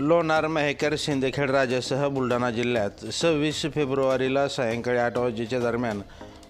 लोणार मेहकर सिंदखेड राजासह बुलढाणा जिल्ह्यात सव्वीस फेब्रुवारीला सायंकाळी आठ वाजेच्या दरम्यान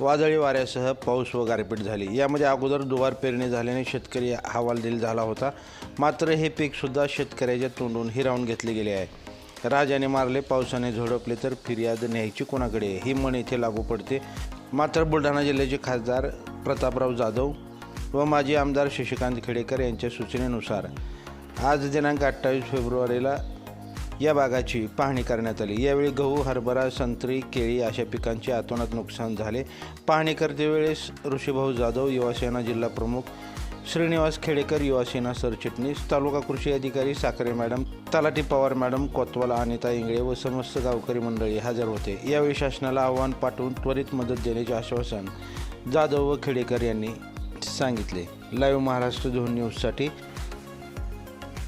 वादळी वाऱ्यासह पाऊस व गारपीट झाली. यामध्ये अगोदर दुवार पेरणी झाल्याने शेतकरी हवालदिल झाला होता. मात्र हे पीकसुद्धा शेतकऱ्याच्या तोंडून हिरावून घेतले गेले आहे. राजाने मारले पावसाने झोडपले तर फिर्याद न्यायची कोणाकडे? ही म्हण इथे लागू पडते. मात्र बुलढाणा जिल्ह्याचे खासदार प्रतापराव जाधव व माजी आमदार शशिकांत खेडेकर यांच्या सूचनेनुसार आज दिनांक अठ्ठावीस फेब्रुवारीला या भागाची पाहणी करण्यात आली. यावेळी गहू हरभरा संत्री केळी अशा पिकांचे आतोनात नुकसान झाले. पाहणी करतेवेळेस ऋषीभाऊ जाधव युवासेना जिल्हा प्रमुख श्रीनिवास खेडेकर युवासेना सरचिटणीस तालुका कृषी अधिकारी साखरे मॅडम तलाठी पवार मॅडम कोतवाल अनिता इंगळे व समस्त गावकरी मंडळी हजर होते. यावेळी शासनाला आव्हान पाठवून त्वरित मदत देण्याचे आश्वासन जाधव व खेडेकर यांनी सांगितले. लाईव्ह महाराष्ट्र झोन न्यूजसाठी